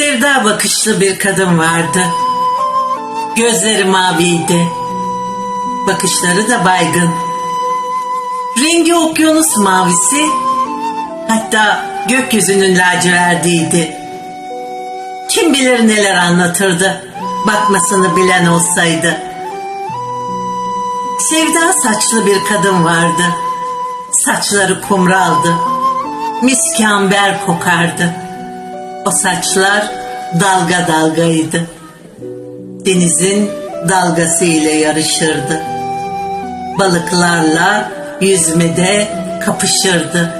Sevda bakışlı bir kadın vardı. Gözleri maviydi. Bakışları da baygın. Rengi okyanus mavisi. Hatta gökyüzünün lacivertiydi. Kim bilir neler anlatırdı. Bakmasını bilen olsaydı. Sevda saçlı bir kadın vardı. Saçları kumraldı. Miski amber kokardı. O saçlar dalga dalgaydı. Denizin dalgası ile yarışırdı. Balıklarla yüzmede kapışırdı.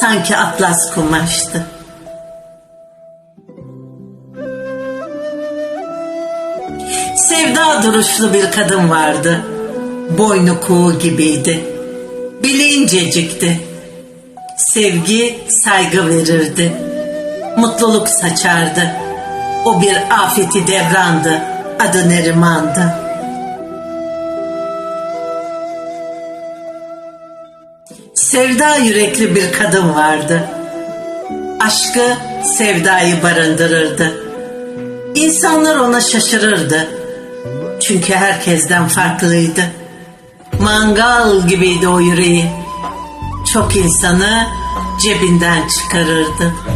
Sanki atlas kumaştı. Sevda duruşlu bir kadın vardı. Boynu kuğu gibiydi. Beli incecikti. Sevgi saygı verirdi. Mutluluk saçardı. O bir afeti devrandı. Adı Neriman'dı. Sevda yürekli bir kadın vardı. Aşkı sevdayı barındırırdı. İnsanlar ona şaşırırdı. Çünkü herkesten farklıydı. Mangal gibiydi o yüreği. Çok insanı cebinden çıkarırdı.